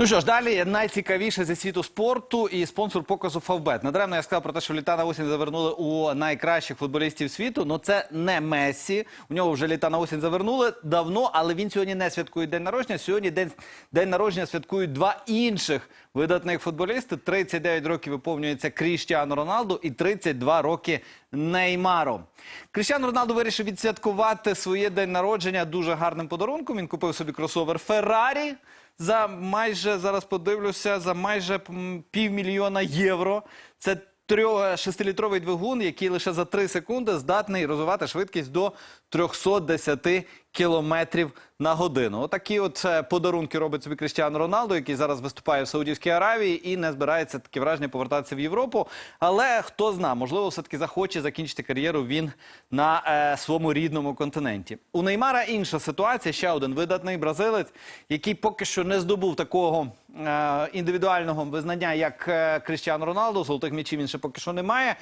Ну що ж, далі найцікавіше зі світу спорту і спонсор показу Фавбет. Надаремно я сказав про те, що літа на осінь завернули у найкращих футболістів світу. Ну це не Мессі. У нього вже літа на осінь завернули давно, але він сьогодні не святкує день народження. Сьогодні день, день народження святкують два інших видатних футболісти. 39 років виповнюється Кріштіану Роналду і 32 роки Неймару. Кріштіану Роналду вирішив відсвяткувати своє день народження дуже гарним подарунком. Він купив собі кросовер Феррарі за майже зараз подивлюся за майже півмільйона євро. Це трьох шестилітровий двигун, який лише за 3 секунди здатний розвивати швидкість до 310 кілометрів на годину. Отакі от е, подарунки робить собі Кріштіану Роналду, який зараз виступає в Саудівській Аравії і не збирається таке враження повертатися в Європу. Але хто зна, можливо, все таки захоче закінчити кар'єру він на е, своєму рідному континенті. У Неймара інша ситуація. Ще один видатний бразилець, який поки що не здобув такого е, індивідуального визнання, як е, Кріштіану Роналду. Золотих м'ячів він ще поки що не має.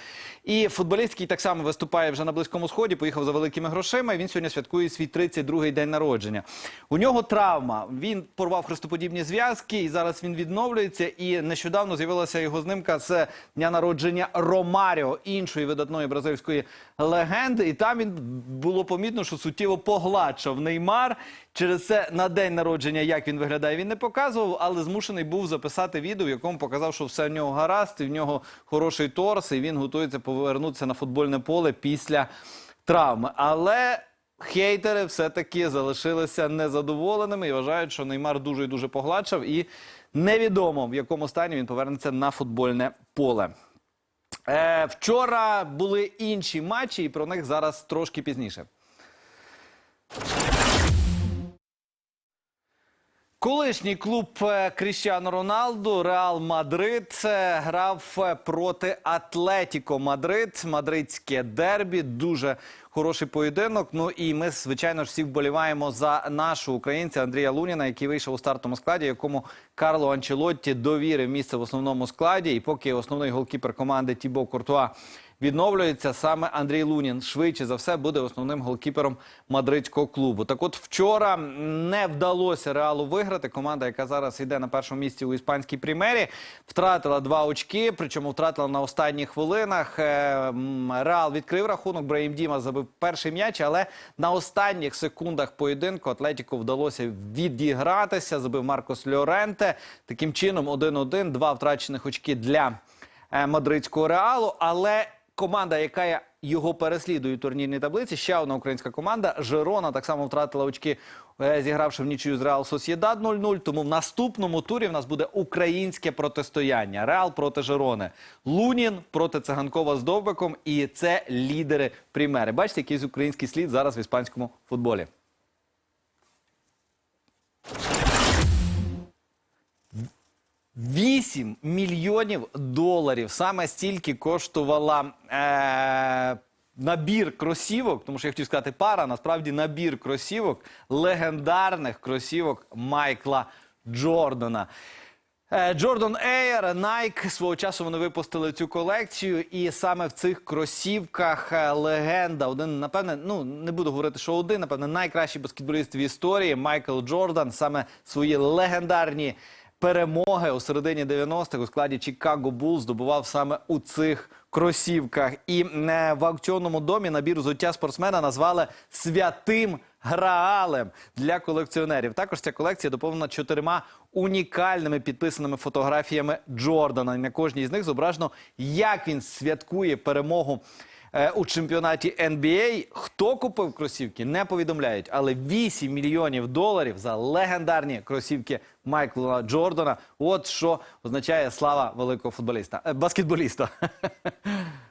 І футболіст, який так само виступає вже на близькому сході, поїхав за великими грошима. Він сьогодні святкує свій 32-й день народження. У нього травма. Він порвав хрестоподібні зв'язки, і зараз він відновлюється. І нещодавно з'явилася його знимка з дня народження Ромаріо, іншої видатної бразильської легенди. І там він було помітно, що суттєво погладшав Неймар. Через це на день народження, як він виглядає, він не показував, але змушений був записати відео, в якому показав, що все в нього гаразд, і в нього хороший торс, і він готується повернутися на футбольне поле після травми. Але хейтери все-таки залишилися незадоволеними і вважають, що Неймар дуже і дуже погладшав, і невідомо в якому стані він повернеться на футбольне поле. Е, вчора були інші матчі, і про них зараз трошки пізніше. Колишній клуб е, Роналду Реал Мадрид е, грав е, проти Атлетіко Мадрид. Мадридське дербі. Дуже хороший поєдинок. Ну і ми, звичайно ж, всі вболіваємо за нашого українця Андрія Луніна, який вийшов у стартовому складі, якому Карло Анчелотті довірив місце в основному складі. І поки основний голкіпер команди Тібо Куртуа відновлюється, саме Андрій Лунін швидше за все буде основним голкіпером мадридського клубу. Так от вчора не вдалося Реалу виграти. Команда, яка зараз йде на першому місці у іспанській прем'єрі, втратила два очки, причому втратила на останніх хвилинах. Е, Реал відкрив рахунок, Браїм Діма забив перший м'яч, але на останніх секундах поєдинку Атлетіку вдалося відігратися. Забив Маркос Льоренте. Таким чином 1-1, два втрачених очки для е, мадридського реалу. Але команда, яка його переслідує у турнірній таблиці, ще одна українська команда Жерона так само втратила очки, е, зігравши в нічию з Реал Сосєдад 0-0. Тому в наступному турі в нас буде українське протистояння. Реал проти Жирони. Лунін проти Циганкова з Довбиком. І це лідери примери. Бачите, якийсь український слід зараз в іспанському футболі. Вісім мільйонів доларів. Саме стільки коштувала е, набір кросівок, тому що я хотів сказати пара, насправді набір кросівок, легендарних кросівок Майкла Джордана. Е, Jordan Air, Nike свого часу вони випустили цю колекцію, і саме в цих кросівках е, легенда, один, напевне, ну не буду говорити, що один, напевне, найкращий баскетболіст в історії Майкл Джордан, саме свої легендарні перемоги у середині 90-х у складі Чикаго Булл здобував саме у цих кросівках. І е, в аукціонному домі набір взуття спортсмена назвали святим граалем для колекціонерів. Також ця колекція доповнена чотирма унікальними підписаними фотографіями Джордана. На кожній з них зображено, як він святкує перемогу у чемпіонаті NBA. Хто купив кросівки, не повідомляють, але 8 мільйонів доларів за легендарні кросівки Майкла Джордана. От що означає слава великого футболіста, е, баскетболіста.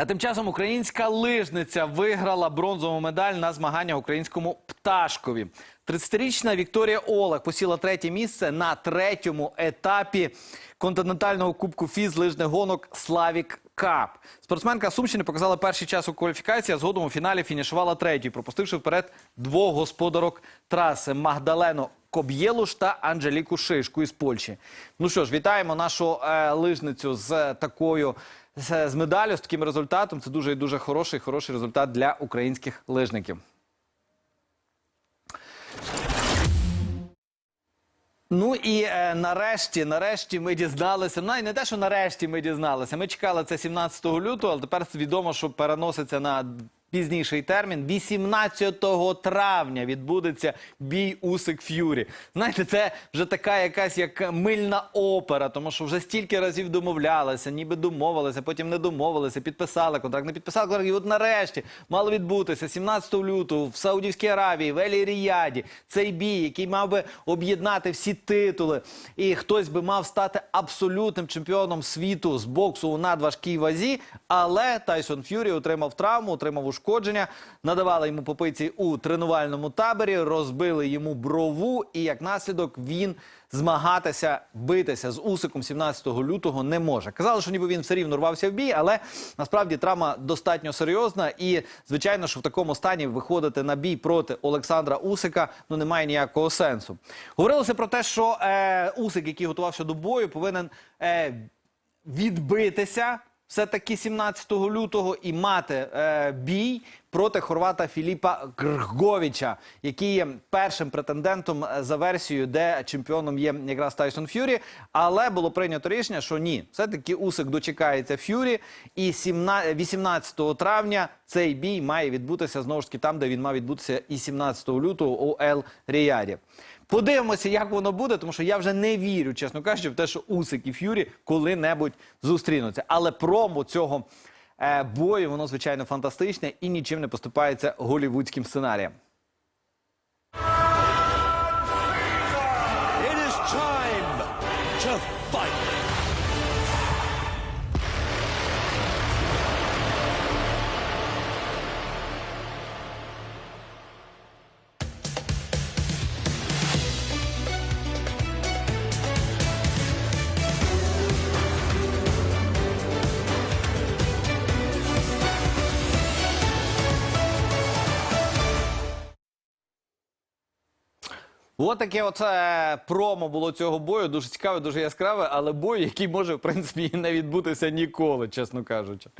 А тим часом українська лижниця виграла бронзову медаль на змагання українському пташкові. 30-річна Вікторія Олег посіла третє місце на третьому етапі континентального кубку фіз лижних гонок Славік Кап. Спортсменка Сумщини показала перший час у кваліфікації, а згодом у фіналі фінішувала третій, пропустивши вперед двох господарок траси Магдалену Коб'єлуш та Анжеліку Шишку із Польщі. Ну що ж, вітаємо нашу е, лижницю з такою з, з медаллю, з таким результатом. Це дуже і дуже хороший, хороший результат для українських лижників. Ну і е, нарешті, нарешті ми дізналися. Ну, і не те, що нарешті ми дізналися. Ми чекали це 17 лютого, але тепер відомо, що переноситься на пізніший термін. 18 травня відбудеться бій Усик Ф'юрі. Знаєте, це вже така якась як мильна опера, тому що вже стільки разів домовлялися, ніби домовилися, потім не домовилися, підписали контракт, не підписали контракт. І от нарешті мало відбутися 17 лютого в Саудівській Аравії, в Елі Ріяді. Цей бій, який мав би об'єднати всі титули, і хтось би мав стати абсолютним чемпіоном світу з боксу у надважкій вазі. Але Тайсон Ф'юрі отримав травму, отримав ушкодження, надавали йому попиці у тренувальному таборі, розбили йому брову, і як наслідок він змагатися, битися з Усиком 17 лютого не може. Казали, що ніби він все рівно рвався в бій, але насправді травма достатньо серйозна. І звичайно, що в такому стані виходити на бій проти Олександра Усика ну немає ніякого сенсу. Говорилося про те, що е, Усик, який готувався до бою, повинен е, відбитися все-таки 17 лютого і мати е, бій проти хорвата Філіпа Грговича, який є першим претендентом е, за версією, де чемпіоном є якраз Тайсон Ф'юрі. Але було прийнято рішення, що ні, все-таки Усик дочекається Ф'юрі, і 17 18 травня цей бій має відбутися знову ж таки там, де він мав відбутися і 17 лютого у Ел Ріяді. Подивимося, як воно буде, тому що я вже не вірю, чесно кажучи, в те, що Усик і Ф'юрі коли-небудь зустрінуться. Але промо цього е, бою, воно звичайно фантастичне і нічим не поступається голівудським сценаріям. От таке от промо було цього бою. Дуже цікаве, дуже яскраве, але бой, який може, в принципі, не відбутися ніколи, чесно кажучи.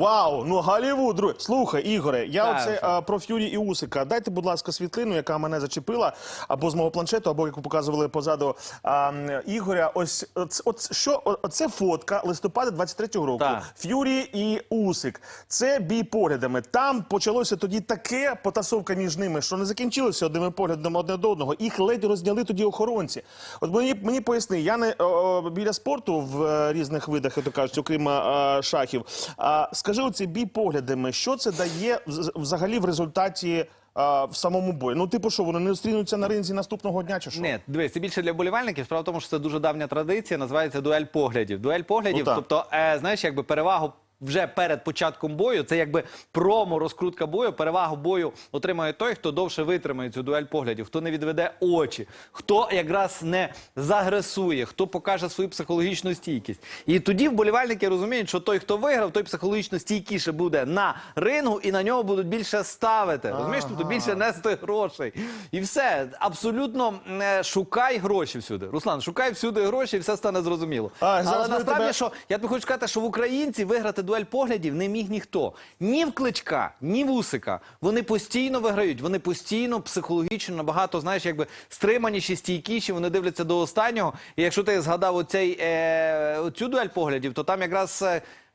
Вау, ну Голлівуд, друзі. Слухай, Ігоре, я Так, оце а, про Ф'юрі і Усика. Дайте, будь ласка, світлину, яка мене зачепила, або з мого планшету, або яку показували позаду а, м, Ігоря. Ось оц- от, що о- оце фотка листопада 23-го року. Так. Ф'юрі і Усик. Це бій поглядами. Там почалося тоді таке потасовка між ними, що не закінчилося одними поглядами одне до одного. Їх ледь розняли тоді охоронці. От мені, мені поясни, я не о, біля спорту в е, різних видах, як то кажуть, окрім е, шахів. А скажи оці бій поглядами, що це дає взагалі в результаті е, в самому бою? Ну, типу, що вони не зустрінуться на ринзі наступного дня, чи що? Ні, дивись, це більше для болівальників. Справа в тому, що це дуже давня традиція, називається дуель поглядів. Дуель поглядів, Ну, тобто, е, знаєш, якби перевагу. Вже перед початком бою, це якби промо розкрутка бою. Перевагу бою отримає той, хто довше витримає цю дуель поглядів, хто не відведе очі, хто якраз не загресує, хто покаже свою психологічну стійкість. І тоді вболівальники розуміють, що той, хто виграв, той психологічно стійкіше буде на рингу, і на нього будуть більше ставити. Розумієш, тобто більше нести грошей. І все абсолютно е, шукай гроші всюди. Руслан, шукай всюди гроші, і все стане зрозуміло. А, Але насправді, тебе- що я тобі хочу сказати, що в українці виграти дуель поглядів не міг ніхто. Ні в кличка, ні в Усика. Вони постійно виграють, вони постійно психологічно набагато, знаєш, якби стриманіші, стійкіші, вони дивляться до останнього. І якщо ти згадав оцей, е, оцю дуель поглядів, то там якраз.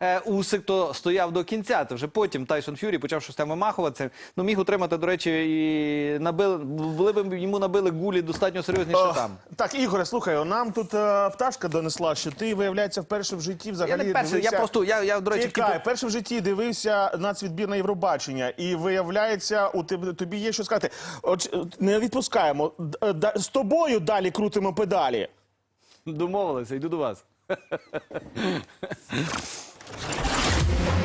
Е, е, Усик то стояв до кінця. Це вже потім Тайсон Ф'юрі почав щось там вимахуватися. Ну міг утримати, до речі, і набили, були б йому набили гулі достатньо серйозніше О, там. Так, Ігоре, слухай, нам тут е, пташка донесла, що ти, виявляється, вперше в житті взагалі Я не перший, я просто я, я до речі, Чекай, хотів- перше в житті дивився нацвідбір на Євробачення, і виявляється, у тебе тобі є що сказати. От, е, не відпускаємо. З тобою далі крутимо педалі. домовилися, йду до вас. Thank you.